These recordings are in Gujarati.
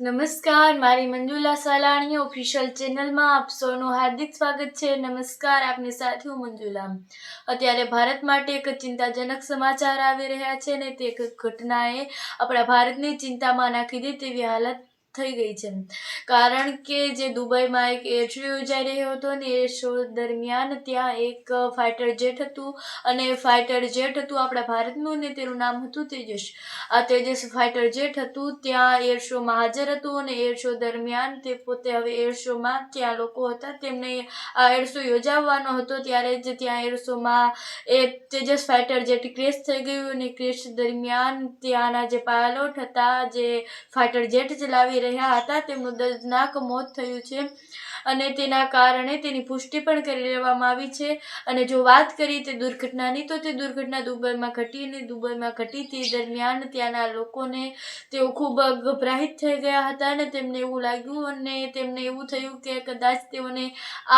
નમસ્કાર, મારી મંજુલા સલાણી ઓફિશિયલ ચેનલમાં આપ સૌનું હાર્દિક સ્વાગત છે. નમસ્કાર આપની સાથે હું મંજુલા. અત્યારે ભારત માટે એક ચિંતાજનક સમાચાર આવી રહ્યા છે ને તે એક ઘટનાએ આપણા ભારતની ચિંતામાં નાખી દે તેવી હાલત થઈ ગઈ છે. કારણ કે જે દુબઈમાં એક એર યોજાઈ રહ્યો હતો ને એ શો દરમિયાન ત્યાં એક ફાઇટર જેટ હતું અને ફાઇટર જેટ હતું આપણા ભારતનું ને તેનું નામ હતું તેજસ. આ તેજસ ફાઇટર જેટ હતું, ત્યાં એર શોમાં હાજર હતું અને એર શો દરમિયાન તે પોતે હવે એર શોમાં ત્યાં લોકો હતા. તેમને આ એર શો યોજાવાનો હતો ત્યારે જ ત્યાં એર શોમાં એ તેજસ ફાઇટર જેટ ક્રેશ થઈ ગયું અને ક્રેશ દરમિયાન ત્યાંના જે પાયલોટ હતા, જે ફાઇટર જેટ ચલાવી રહ્યા હતા. તેમનું દર્દનાક મોત થયું છે. અને તેના કારણે તેની પુષ્ટિ પણ કરી લેવામાં આવી છે. અને જો વાત કરીએ તે દુર્ઘટનાની, તો તે દુર્ઘટના દુબઈમાં ઘટી અને દુબઈમાં ઘટી તે દરમિયાન ત્યાંના લોકોને તેઓ ખૂબ ગભરાહિત થઈ ગયા હતા અને તેમને એવું લાગ્યું અને તેમને એવું થયું કે કદાચ તેઓને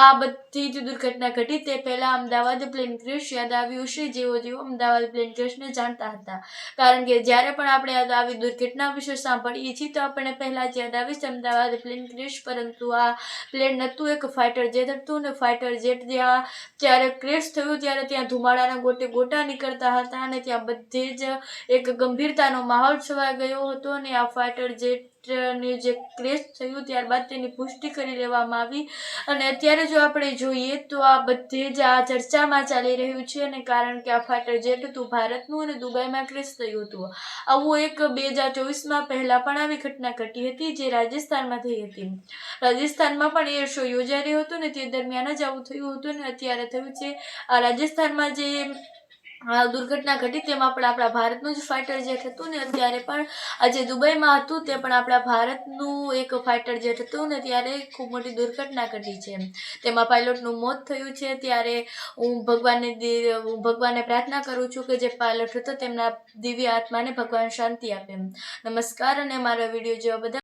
આ બધી જ દુર્ઘટના ઘટી તે પહેલાં અમદાવાદ પ્લેન ક્રેશ યાદ આવ્યું હશે, જેઓ જેઓ અમદાવાદ પ્લેન ક્રેશને જાણતા હતા. કારણ કે જ્યારે પણ આપણે આવી દુર્ઘટના વિશે સાંભળીએ છીએ, તો આપણને પહેલાં જ યાદ આવે છે અમદાવાદ પ્લેન ક્રેશ, પરંતુ આ પ્લેન નહોતું એક ફાઇટર જેટ હતું ને ફાઇટર જેટ જ્યાં જ્યારે ક્રેશ થયું ત્યારે ત્યાં ધુમાડાના ગોટે ગોટા નીકળતા હતા અને ત્યાં બધે જ એક ગંભીરતાનો માહોલ છવાઈ ગયો હતો અને આ ફાઇટર જેટની જે ક્રેશ થયું ત્યારબાદ તેની પુષ્ટિ કરી લેવામાં આવી. અને અત્યારે જો આપણે જોઈએ તો આ બધે જ આ ચર્ચામાં ચાલી રહ્યું છે અને કારણ કે આ ફાઇટર જેટ હતું, ભારતનું અને દુબઈમાં ક્રેશ થયું હતું. આવું એક બે હજાર ચોવીસમાં પહેલાં પણ આવી ઘટના ઘટી હતી જે રાજસ્થાનમાં થઈ હતી. રાજસ્થાનમાં પણ એર શો યોજાઈ હતો ને તે દરમિયાન જ આવું થયું હતું ને અત્યારે થયું છે. રાજસ્થાનમાં જે દુર્ઘટના ઘટી તેમાં પણ આપણા ભારતનું જ ફાઇટર જેટ હતું ને અત્યારે પણ, આજે દુબઈમાં હતું તે પણ આપણા ભારતનું એક ફાઇટર જેટ હતું ને ત્યારે ખૂબ મોટી દુર્ઘટના ઘટી છે. તેમાં પાયલોટનું મોત થયું છે. ત્યારે હું ભગવાનને હું ભગવાનને પ્રાર્થના કરું છું કે જે પાયલોટ હતો તેમના દિવ્ય આત્માને ભગવાન શાંતિ આપે. નમસ્કાર અને મારો વીડિયો જોવા બધા